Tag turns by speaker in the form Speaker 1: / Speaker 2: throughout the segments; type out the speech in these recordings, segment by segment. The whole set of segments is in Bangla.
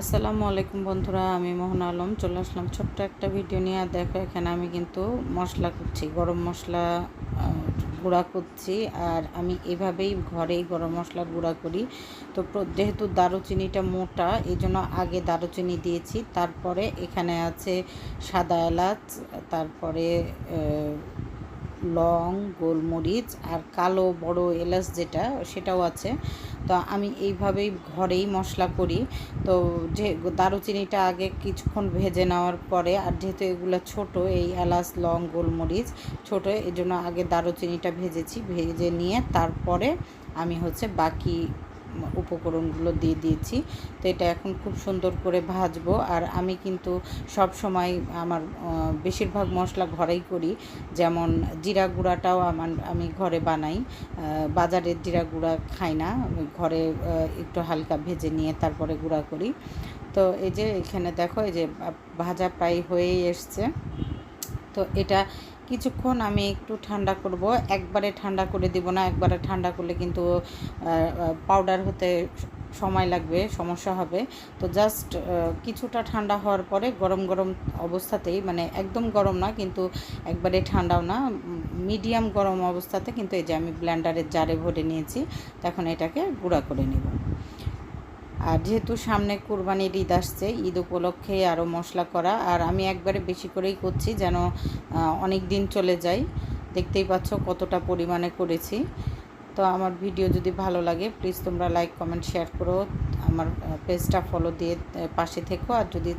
Speaker 1: আসসালামু আলাইকুম বন্ধুরা, আমি মোহন আলম। চলে আসলাম ছোট্ট একটা ভিডিও নিয়ে। আর দেখো, এখানে আমি কিন্তু মশলা করছি গরম মশলা গুঁড়া করছি আর আমি এভাবেই ঘরেই গরম মশলার গুঁড়া করি। তো যেহেতু দারুচিনিটা মোটা, এই জন্য আগে দারুচিনি দিয়েছি। তারপরে এখানে আছে সাদা এলাচ, তারপরে লং, গোলমরিচ আর কালো বড় এলাচ যেটা, সেটাও আছে। তো আমি এইভাবেই ঘরেই মশলা করি। তো যে দারুচিনিটা আগে কিছুক্ষণ ভেজে নেওয়ার পরে, আর যেহেতু এগুলো ছোট, এই এলাচ, লং, গোলমরিচ ছোট এই জন্য আগে দারুচিনিটা ভেজেছি। ভেজে নিয়ে তারপরে আমি হচ্ছে বাকি উপকরণগুলো দিয়ে দিয়েছি। তো এটা এখন খুব সুন্দর করে ভাজবো। আর আমি কিন্তু সব সময় আমার বেশিরভাগ মশলা ঘরেই করি। যেমন জিরা গুঁড়াটাও আমার, আমি ঘরে বানাই। বাজারের জিরা গুঁড়া খাই না। ঘরে একটু হালকা ভেজে নিয়ে তারপরে গুঁড়া করি। তো এই যে এখানে দেখো, এই যে ভাজা প্রায় হয়েই এসছে। তো এটা কিছুক্ষণ আমি একটু ঠান্ডা করব। একবারে ঠান্ডা করে দিব না, একবারে ঠান্ডা করলে কিন্তু পাউডার হতে সময় লাগবে, সমস্যা হবে। তো জাস্ট কিছুটা ঠান্ডা হওয়ার পরে গরম গরম অবস্থাতেই মানে একদম গরম না, কিন্তু একবারে ঠান্ডাও না মিডিয়াম গরম অবস্থাতে কিন্তু এই যে আমি ব্ল্যান্ডারের জারে ভরে নিয়েছি তখন এটাকে গুঁড়া করে নেব। আর যেহেতু সামনে কুরবানির ঈদ আসছে, ঈদ উপলক্ষে আরও মশলা করা। আর আমি একবারে বেশি করেই করছি যেন অনেক দিন চলে যায়। দেখতেই পাচ্ছ কতটা পরিমাণে করেছি। তো আমার ভিডিও যদি ভালো লাগে প্লিজ তোমরা লাইক কমেন্ট শেয়ার করো। আমার পেজটা ফলো দিয়ে পাশে থেকো। আর যদি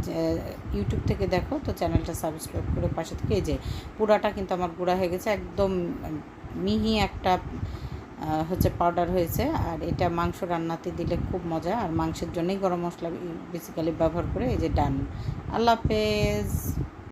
Speaker 1: ইউটিউব থেকে দেখো, তো চ্যানেলটা সাবস্ক্রাইব করে পাশে থেকে। এই যে, পুরাটা কিন্তু আমার গুঁড়া হয়ে গেছে। একদম মিহি একটা হচ্ছে পাউডার হয়েছে। আর এটা মাংস রান্নাতে দিলে খুব মজা। আর মাংসের জন্যই গরম মশলা বেসিক্যালি ব্যবহার করে এই যে ডান। আল্লাহ হাফেজ।